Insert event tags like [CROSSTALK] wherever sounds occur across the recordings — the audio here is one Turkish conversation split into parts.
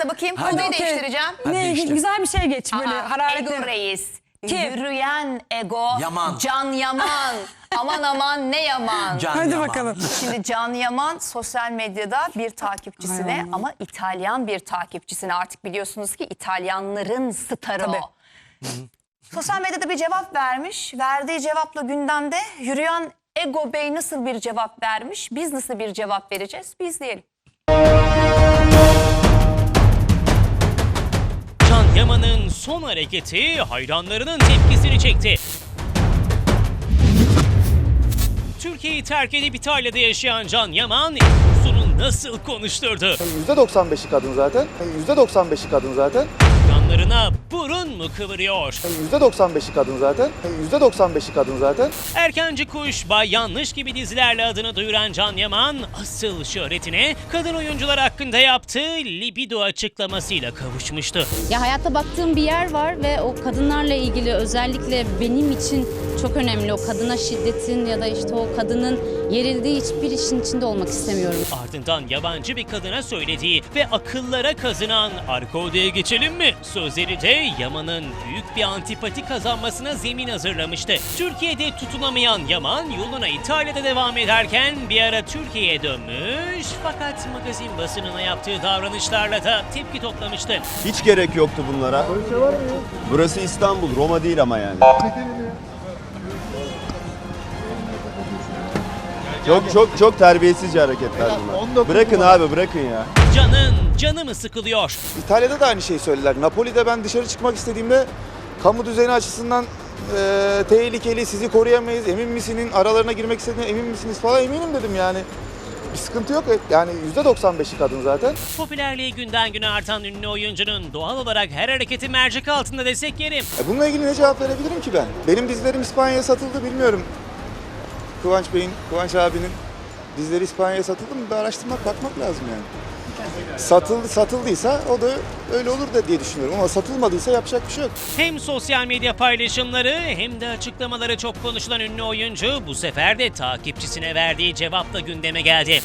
size bakayım. Hadi. Konuyu Okey. değiştireceğim. Hadi Ne, işte. güzel bir şey geç böyle Aha, hararetli. Ego reis. Kim? Yürüyen ego. Yaman. Can Yaman. [LAUGHS] aman aman ne yaman. Can Hadi Yaman. bakalım. Şimdi Can Yaman sosyal medyada bir takipçisine ama İtalyan bir takipçisine artık biliyorsunuz ki İtalyanların starı Tabii. o. Sosyal medyada bir cevap vermiş. Verdiği cevapla gündemde yürüyen Ego Bey nasıl bir cevap vermiş? Biz nasıl bir cevap vereceğiz? Biz izleyelim. Son hareketi hayranlarının tepkisini çekti. Türkiye'yi terk edip İtalya'da yaşayan Can Yaman, nasıl konuşturdu? %95'i kadın zaten. %95'i kadın zaten. Yanlarına burun mu kıvırıyor? %95'i kadın zaten. %95'i kadın zaten. Erkenci Kuş, Bay Yanlış gibi dizilerle adını duyuran Can Yaman, asıl şöhretine kadın oyuncular hakkında yaptığı libido açıklamasıyla kavuşmuştu. Ya hayatta baktığım bir yer var ve o kadınlarla ilgili özellikle benim için çok önemli. O kadına şiddetin ya da işte o kadının yerildiği hiçbir işin içinde olmak istemiyorum. Ardından yabancı bir kadına söylediği ve akıllara kazınan arka odaya geçelim mi? Sözleri de Yaman'ın büyük bir antipati kazanmasına zemin hazırlamıştı. Türkiye'de tutunamayan Yaman yoluna İtalya'da devam ederken bir ara Türkiye'ye dönmüş fakat magazin basınına yaptığı davranışlarla da tepki toplamıştı. Hiç gerek yoktu bunlara. Burası İstanbul, Roma değil ama yani. Çok çok çok terbiyesizce hareketler bunlar. Bırakın abi bırakın ya. Canın canı mı sıkılıyor? İtalya'da da aynı şeyi söylediler. Napoli'de ben dışarı çıkmak istediğimde kamu düzeni açısından e, tehlikeli, sizi koruyamayız, emin misinin aralarına girmek istediğine emin misiniz falan eminim dedim yani. Bir sıkıntı yok. Yani %95'i kadın zaten. Popülerliği günden güne artan ünlü oyuncunun doğal olarak her hareketi mercek altında desek yerim. E bununla ilgili ne cevap verebilirim ki ben? Benim dizilerim İspanya'ya satıldı bilmiyorum. Kıvanç Bey'in, Kıvanç abinin dizileri İspanya'ya satıldı mı? Bir araştırmak, bakmak lazım yani. Satıldı, satıldıysa o da öyle olur da diye düşünüyorum ama satılmadıysa yapacak bir şey yok. Hem sosyal medya paylaşımları hem de açıklamaları çok konuşulan ünlü oyuncu bu sefer de takipçisine verdiği cevapla gündeme geldi.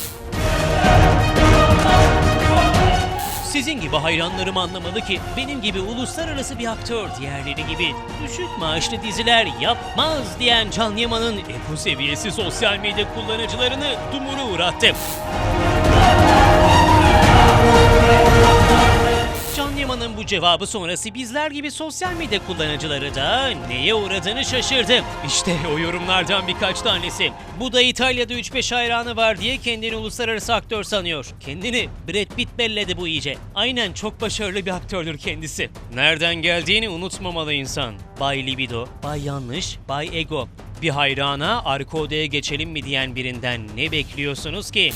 Sizin gibi hayranlarım anlamalı ki benim gibi uluslararası bir aktör diğerleri gibi düşük maaşlı diziler yapmaz diyen Can Yaman'ın ego seviyesi sosyal medya kullanıcılarını dumura uğrattı. Bu cevabı sonrası bizler gibi sosyal medya kullanıcıları da neye uğradığını şaşırdı. İşte o yorumlardan birkaç tanesi. Bu da İtalya'da 3-5 hayranı var diye kendini uluslararası aktör sanıyor. Kendini Brad Pitt belledi bu iyice. Aynen çok başarılı bir aktördür kendisi. Nereden geldiğini unutmamalı insan. Bay Libido, Bay Yanlış, Bay Ego. Bir hayrana arka odaya geçelim mi diyen birinden ne bekliyorsunuz ki?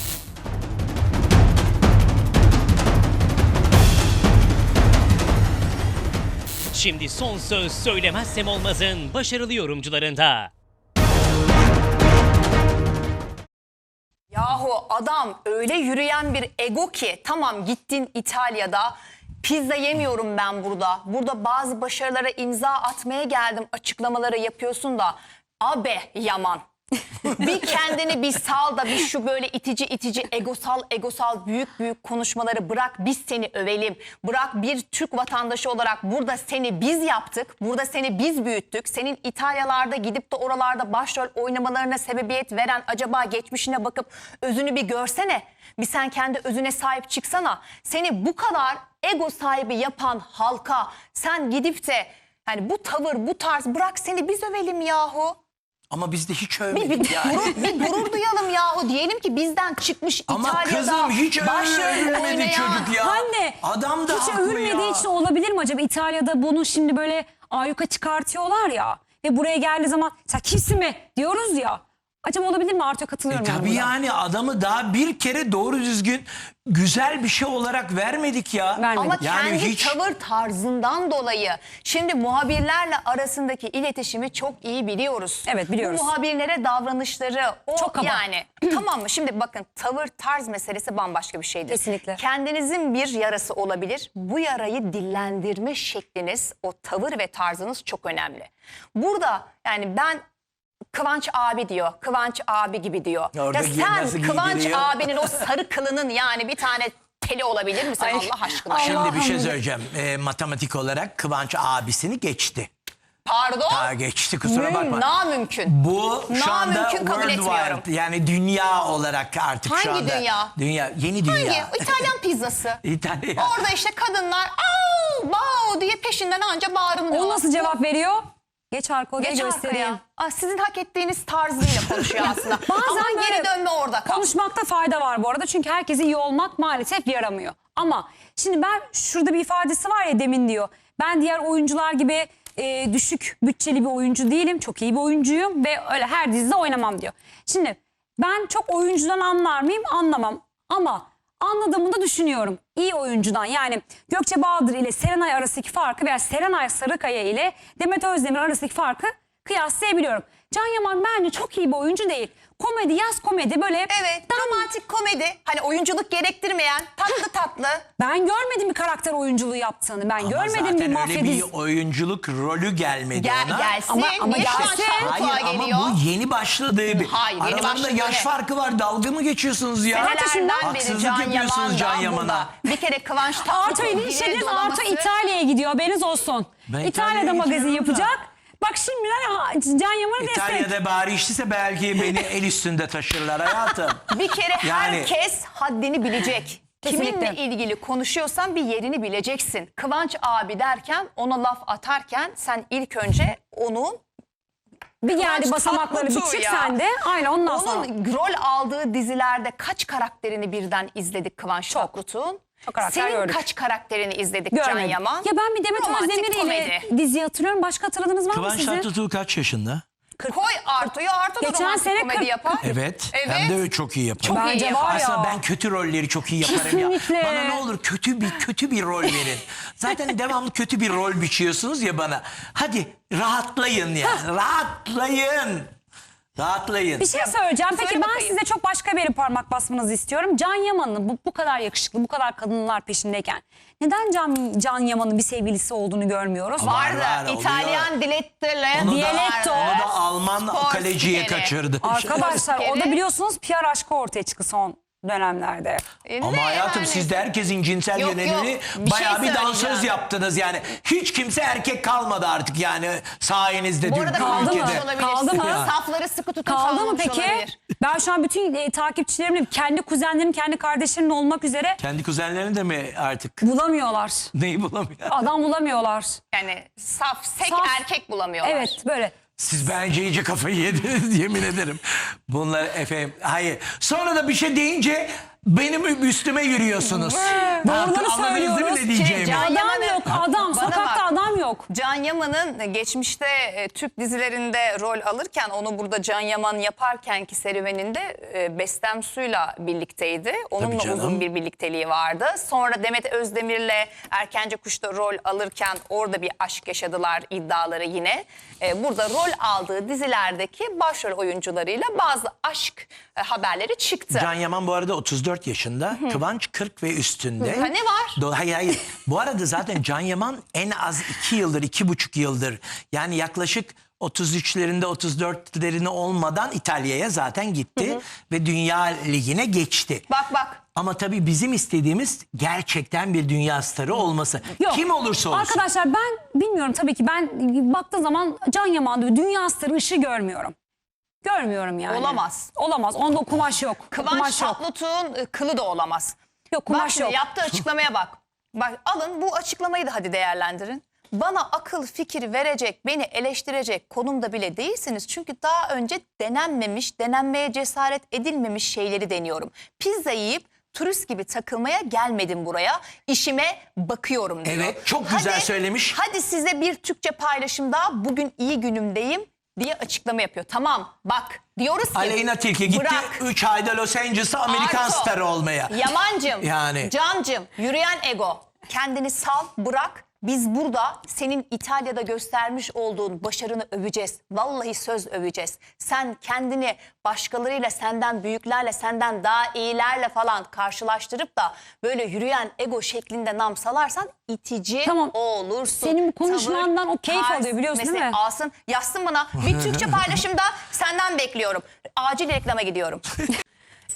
Şimdi son söz söylemezsem olmazın başarılı yorumcularında. Yahu adam öyle yürüyen bir ego ki tamam gittin İtalya'da pizza yemiyorum ben burada. Burada bazı başarılara imza atmaya geldim açıklamaları yapıyorsun da abe yaman. [LAUGHS] bir kendini bir sal da bir şu böyle itici itici egosal egosal büyük büyük konuşmaları bırak biz seni övelim. Bırak bir Türk vatandaşı olarak burada seni biz yaptık. Burada seni biz büyüttük. Senin İtalyalarda gidip de oralarda başrol oynamalarına sebebiyet veren acaba geçmişine bakıp özünü bir görsene. Bir sen kendi özüne sahip çıksana. Seni bu kadar ego sahibi yapan halka sen gidip de yani bu tavır bu tarz bırak seni biz övelim yahu. Ama biz de hiç Bir, övmedik bir, yani. gurur, bir gurur duyalım yahu. Diyelim ki bizden çıkmış Ama İtalya'da kızım hiç övülmedi çocuk ya. Anne Adam da hiç haklı övülmediği ya. için olabilir mi acaba İtalya'da bunu şimdi böyle ayyuka çıkartıyorlar ya ve buraya geldiği zaman sen kimsin mi diyoruz ya. Acaba olabilir mi? Artık katılıyorum. E yani tabii buna. yani adamı daha bir kere doğru düzgün güzel bir şey olarak vermedik ya. Vermedik. Ama Yani kendi hiç- tavır tarzından dolayı şimdi muhabirlerle arasındaki iletişimi çok iyi biliyoruz. Evet, biliyoruz. Bu muhabirlere davranışları o Çok kaba. yani [CLEARS THROAT] tamam mı? Şimdi bakın tavır tarz meselesi bambaşka bir şeydir. Kesinlikle. Kendinizin bir yarası olabilir. Bu yarayı dillendirme şekliniz, o tavır ve tarzınız çok önemli. Burada yani ben Kıvanç abi diyor. Kıvanç abi gibi diyor. Orada ya nasıl sen Kıvanç giydiriyor? abinin o sarı kılının yani bir tane Keli olabilir misin Ay, Allah aşkına? Şimdi bir şey söyleyeceğim. Ee, matematik olarak Kıvanç abisini geçti. Pardon. Daha geçti kusura bakma. Na mümkün. Bu şu anda Namümkün kabul etmiyorum. yani dünya olarak artık şu Hangi anda. dünya? Dünya. Yeni dünya. Hangi? İtalyan [LAUGHS] pizzası. İtalya. Orada işte kadınlar au bao diye peşinden anca bağırılıyor. O nasıl cevap veriyor? Geç arka odaya Geç göstereyim. arkaya. Aa, sizin hak ettiğiniz tarzıyla konuşuyor [LAUGHS] aslında. Bazen Ama böyle geri dönme orada kal. Konuşmakta fayda var bu arada çünkü herkese iyi olmak maalesef yaramıyor. Ama şimdi ben şurada bir ifadesi var ya demin diyor. Ben diğer oyuncular gibi e, düşük bütçeli bir oyuncu değilim. Çok iyi bir oyuncuyum ve öyle her dizide oynamam diyor. Şimdi ben çok oyuncudan anlar mıyım? Anlamam. Ama anladığımı da düşünüyorum. İyi oyuncudan yani Gökçe Bahadır ile Serenay arasındaki farkı veya Serenay Sarıkaya ile Demet Özdemir arasındaki farkı kıyaslayabiliyorum. Can Yaman bence çok iyi bir oyuncu değil. Komedi, yaz komedi böyle Evet romantik komedi. Hani oyunculuk gerektirmeyen tatlı tatlı. Ben görmedim bir karakter oyunculuğu yaptığını. Ben Ama görmedim zaten bir öyle mafya bir dizisi. oyunculuk rolü gelmedi Gel, ona. gelsin. Ama- ama Niye şu an gelsin. Şahmutluğa Hayır ama geliyor? bu yeni başladığı bir. Hayır, yeni Aralarında yaş ne? farkı var. Dalga mı geçiyorsunuz ya? Senelerden beri Haksızlık Can yapıyorsunuz Yaman Can da Yaman'a. burada. Bir kere Kıvanç Arto Tatlıtuğ diline Arto dolaması- İtalya'ya gidiyor haberiniz olsun. Ben İtalya'da İtalya'ya magazin gidiyorum da. yapacak. Bak şimdiden ha, Can Yaman'ı destek. İtalya'da bari içtiyse belki beni [LAUGHS] el üstünde taşırlar hayatım. Bir kere Yani- herkes haddini bilecek. Kesinlikle. Kiminle ilgili konuşuyorsan bir yerini bileceksin. Kıvanç abi derken ona laf atarken sen ilk önce onun Bir geldi Kıvanç basamakları bir Tatlıtuğ çık ya. sen de. Aynen ondan sonra. onun rol aldığı dizilerde kaç karakterini birden izledik Kıvanç Tatlıtuğ'un? Karakter Senin gördük. kaç karakterini izledik Can Görmedim. Yaman? Ya ben bir Demet Romantik Özdemir ile komedi. dizi hatırlıyorum. Başka hatırladığınız var mı Kıvanç sizin? Tatlıtuğ kaç yaşında? Koy Arto'yu Arto da Geçen romantik sene komedi kırk- yapar. Evet. Evet. Hem de çok iyi yapar. Çok Bence iyi var yapar. ya. Aslında ben kötü rolleri çok iyi yaparım Kesinlikle. ya. Bana ne olur kötü bir kötü bir rol verin. Zaten devamlı kötü bir rol biçiyorsunuz ya bana. Hadi rahatlayın ya. Rahatlayın. Rahatlayın. Bir şey söyleyeceğim. Peki Söyle ben bakayım. size çok başka bir parmak basmanızı istiyorum. Can Yaman'ın bu, bu kadar yakışıklı, bu kadar kadınlar peşindeyken neden Can, Can Yaman'ın bir sevgilisi olduğunu görmüyoruz? Var, Vardı. var, oluyor. İtalyan dilettele. Onu da, onu da Alman Spor kaleciye spikeri. kaçırdı. Arkadaşlar o da biliyorsunuz PR aşkı ortaya çıktı son dönemlerde. E, Ama hayatım yani? siz de herkesin cinsel Yok, yönelimi yok. Bir şey bayağı bir dansöz söyleyeceğim. yaptınız yani. Hiç kimse erkek kalmadı artık yani sayenizde Bu dün arada kaldı mı? ülkede. Kaldı mı? Safları sıkı tutun Kaldı mı peki? olabilir. Ben şu an bütün e, takipçilerimle kendi kuzenlerim, kendi kardeşlerim olmak üzere Kendi kuzenlerini de mi artık bulamıyorlar. neyi bulamıyor? Adam bulamıyorlar. Yani saf, sek Saf. erkek bulamıyorlar. Evet böyle. Siz bence iyice kafayı yediniz [LAUGHS] yemin ederim. Bunlar efendim hayır. Sonra da bir şey deyince benim üstüme yürüyorsunuz. Doğruları Anladınız değil mi ne diyeceğimi? Can Adam yok, adam. Bana Sokakta bak. adam yok. Can Yaman'ın geçmişte e, Türk dizilerinde rol alırken onu burada Can Yaman yaparkenki serüveninde e, Bestem Su'yla birlikteydi. Onunla canım. uzun bir birlikteliği vardı. Sonra Demet Özdemir'le Erkence Kuş'ta rol alırken orada bir aşk yaşadılar iddiaları yine. E, burada rol aldığı dizilerdeki başrol oyuncularıyla bazı aşk e, haberleri çıktı. Can Yaman bu arada 34 yaşında. Kıvanç 40 ve üstünde. Ha, ne var? Do- hayır hayır. Bu arada zaten Can Yaman en az 2 yıldır, 2,5 yıldır yani yaklaşık 33'lerinde 34'lerini olmadan İtalya'ya zaten gitti ve Dünya Ligi'ne geçti. Bak bak. Ama tabii bizim istediğimiz gerçekten bir dünya starı olması. Yok. Kim olursa olsun. Arkadaşlar ben bilmiyorum tabii ki ben baktığım zaman Can Yaman'da dünya starı ışığı görmüyorum. Görmüyorum yani. Olamaz. Olamaz. Onda kumaş yok. Kıvanç kumaş yok. Tatlıtuğ'un e, kılı da olamaz. Yok Bak kumaş şimdi yok. yaptığı açıklamaya bak. Bak alın bu açıklamayı da hadi değerlendirin. Bana akıl fikir verecek, beni eleştirecek konumda bile değilsiniz. Çünkü daha önce denenmemiş, denenmeye cesaret edilmemiş şeyleri deniyorum. Pizza yiyip turist gibi takılmaya gelmedim buraya. İşime bakıyorum diyor. Evet, çok güzel söylemiş. Hadi size bir Türkçe paylaşım daha. Bugün iyi günümdeyim diye açıklama yapıyor. Tamam bak diyoruz ki. Aleyna Tilki gitti bırak. 3 ayda Los Angeles'a Amerikan Arto, starı olmaya. Yamancım, Yani. Cancım, yürüyen ego. Kendini sal, bırak. Biz burada senin İtalya'da göstermiş olduğun başarını öveceğiz. Vallahi söz öveceğiz. Sen kendini başkalarıyla, senden büyüklerle, senden daha iyilerle falan karşılaştırıp da böyle yürüyen ego şeklinde nam salarsan itici Tamam. olursun. Senin bu konuşmandan o keyif tarz alıyor biliyorsun değil mi? Alsın, yazsın bana. Bir Türkçe paylaşımda senden bekliyorum. Acil reklama gidiyorum. [LAUGHS]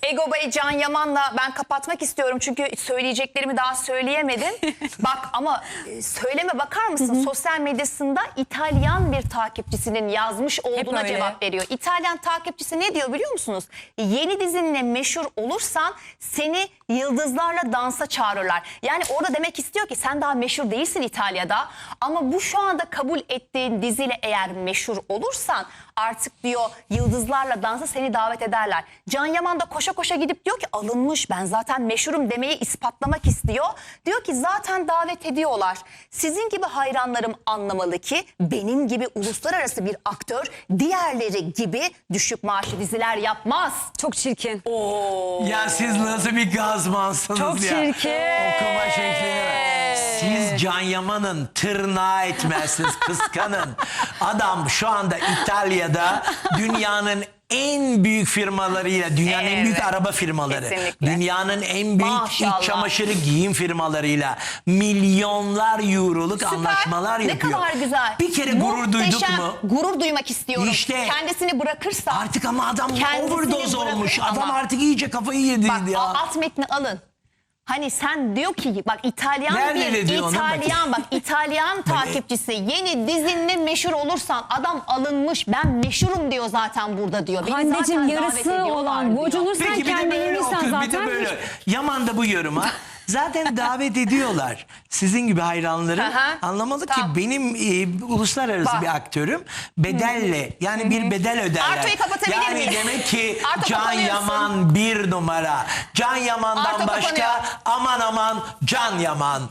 Ego Bey Can Yaman'la ben kapatmak istiyorum çünkü söyleyeceklerimi daha söyleyemedim. [LAUGHS] Bak ama e, söyleme bakar mısın? Sosyal medyasında İtalyan bir takipçisinin yazmış olduğuna cevap veriyor. İtalyan takipçisi ne diyor biliyor musunuz? Yeni dizinle meşhur olursan seni yıldızlarla dansa çağırırlar. Yani orada demek istiyor ki sen daha meşhur değilsin İtalya'da ama bu şu anda kabul ettiğin diziyle eğer meşhur olursan artık diyor yıldızlarla dansa seni davet ederler. Can Yaman da koşa koşa gidip diyor ki alınmış ben zaten meşhurum demeyi ispatlamak istiyor. Diyor ki zaten davet ediyorlar. Sizin gibi hayranlarım anlamalı ki benim gibi uluslararası bir aktör diğerleri gibi düşük maaşlı diziler yapmaz. Çok çirkin. Ya siz nasıl bir gazmansınız Çok ya. çirkin. Okuma şekline bak. Siz Can Yaman'ın tırnağı etmezsiniz kıskanın. Adam şu anda İtalya'da dünyanın en büyük firmalarıyla, dünyanın en büyük Evet. araba firmaları, Kesinlikle. dünyanın en büyük Maşallah. iç çamaşırı giyim firmalarıyla milyonlar euroluk Süper. anlaşmalar ne yapıyor. kadar güzel. Bir kere gurur duyduk Muhteşem. mu? Gurur duymak istiyorum. İşte. Kendisini bırakırsa. Artık ama adam overdose olmuş. ama. Adam artık iyice kafayı yedi Bak ya. alt metni alın. Hani sen diyor ki bak İtalyan Nerede bir diyor? İtalyan bak [LAUGHS] İtalyan takipçisi yeni dizinle meşhur olursan adam alınmış ben meşhurum diyor zaten burada diyor. Beni Anneciğim zaten davet yarısı ediyorlar olan diyor. Gocunur sen Peki bir de kendi böyle oku, bir de zaten. böyle. Yaman da bu yoruma. [LAUGHS] Zaten davet ediyorlar. Sizin gibi hayranlarım Aha. anlamalı Tamam. ki benim e, uluslararası Bak. bir aktörüm bedelle yani bir bedel öderler. Arto'yu kapatabilir yani miyiz? demek ki Arto Can kapanıyorsun. Yaman bir numara. Can Yaman'dan Arto başka kapanıyor. aman aman Can Yaman.